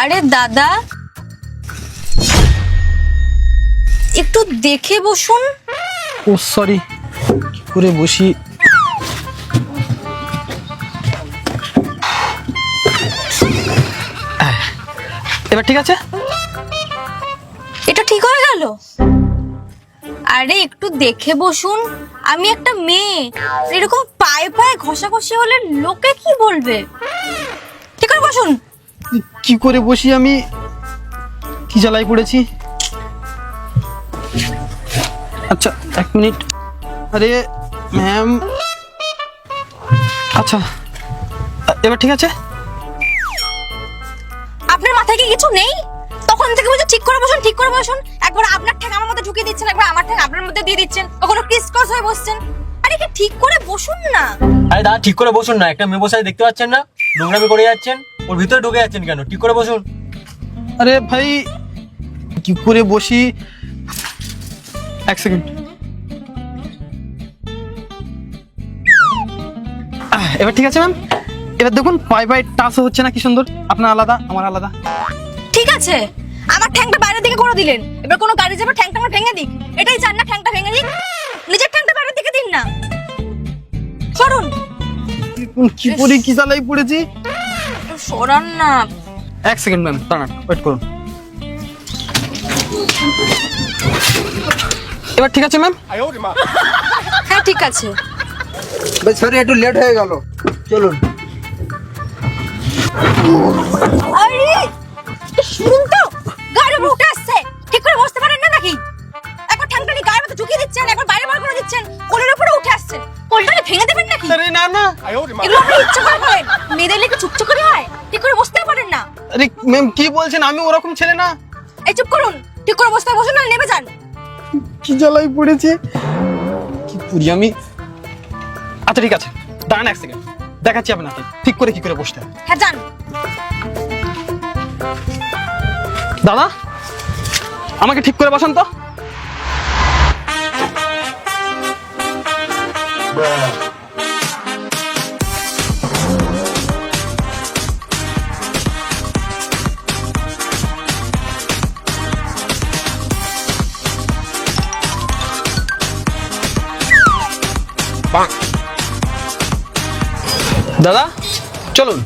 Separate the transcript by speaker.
Speaker 1: আরে দাদা। একটু দেখে বসুন।
Speaker 2: ও সরি করে বসি? এবার ঠিক আছে?
Speaker 1: এটা ঠিক হয়ে গেল? আরে একটু দেখে বসুন। আমি একটা মেয়ে। এরকম পায়ে পায়ে ঘষা ঘষাঘষি হলে লোকে কি বলবে? ঠিক করে বসুন।
Speaker 2: কি করে বসি আমি? কি জ্বালাই পড়েছি? আচ্ছা এক মিনিট। আরে ম্যাম আচ্ছা এবার ঠিক আছে?
Speaker 1: আপনার মাথায় কি কিছু নেই? তখন থেকে বলছে ঠিক করে বসুন ঠিক করে বসুন। একবার আপনার ঠ্যাং আমার মধ্যে ঢুকিয়ে দিচ্ছেন একবার আমার ঠ্যাং আপনার মধ্যে দিয়ে দিচ্ছেন। কখনো ক্রিস ক্রস হয়ে বসছেন। আরে কি ঠিক করে বসুন না।
Speaker 3: আরে দাদা ঠিক করে বসুন না। একটা মেয়ে বসে দেখতে পাচ্ছেন না? নোংরামি করে যাচ্ছেন। ওর ভিতরে ঢুকে যাচ্ছেন কেন? ঠিক করে বসুন।
Speaker 2: আরে ভাই কি করে বসি? এক সেকেন্ড আহ, এবার ঠিক আছে ম্যাম এবার দেখুন পাই পাই টাচও হচ্ছে না কি সুন্দর? আপনার আলাদা আমার আলাদা।
Speaker 1: ঠিক আছে। আমার ঠ্যাংটা বাইরের দিকে করে দিলেন। এবার কোনো গাড়ি যাবে ঠ্যাংটা আমার ভেঙে দিক। এটাই চান না ঠ্যাংটা ভেঙে দিক? নিজের ঠ্যাংটা বাইরের দিকে দিন না। সরুন।
Speaker 2: কি করে কি জ্বালাই পড়েছি?
Speaker 1: সরান না।
Speaker 2: এক সেকেন্ড ম্যাম দাঁড়ান ওয়েট করুন। এবার ঠিক আছে ম্যাম?
Speaker 1: হ্যাঁ ঠিক আছে।
Speaker 4: ভাই সরি একটু লেট হয়ে গেল। চলুন।
Speaker 1: আরে শুনুন তো গাড়ি উঠে আসছে। ঠিক করে বসতে পারেন না নাকি? একবার নিয়ে গায়ের মধ্যে ঢুকিয়ে দিচ্ছেন একবার বাইরে বার করে দিচ্ছেন কোলের উপরে উঠে আসছেন। কোলটা ভেঙে দেবেন নাকি?
Speaker 2: আরে না না।
Speaker 1: এগুলো আপনি ইচ্ছে করে করেন। মেয়েদের লেগে চুপচুপ করে হয়। ঠিক করে বসতে পারেন না।
Speaker 2: আরে ম্যাম কি বলছেন? আমি ওরকম ছেলে না।
Speaker 1: এই চুপ করুন। ঠিক করে বসতে বসুন না নেমে যান।
Speaker 2: কি জ্বালাই পড়েছে? কি করি আমি? আচ্ছা ঠিক আছে। দাঁড়ান এক সেকেন্ড দেখাচ্ছি আপনাকে। ঠিক করে কি করে বসতে হয়।
Speaker 1: হ্যাঁ যান।
Speaker 2: দাদা আমাকে ঠিক করে বসান তো। দাদা চলুন।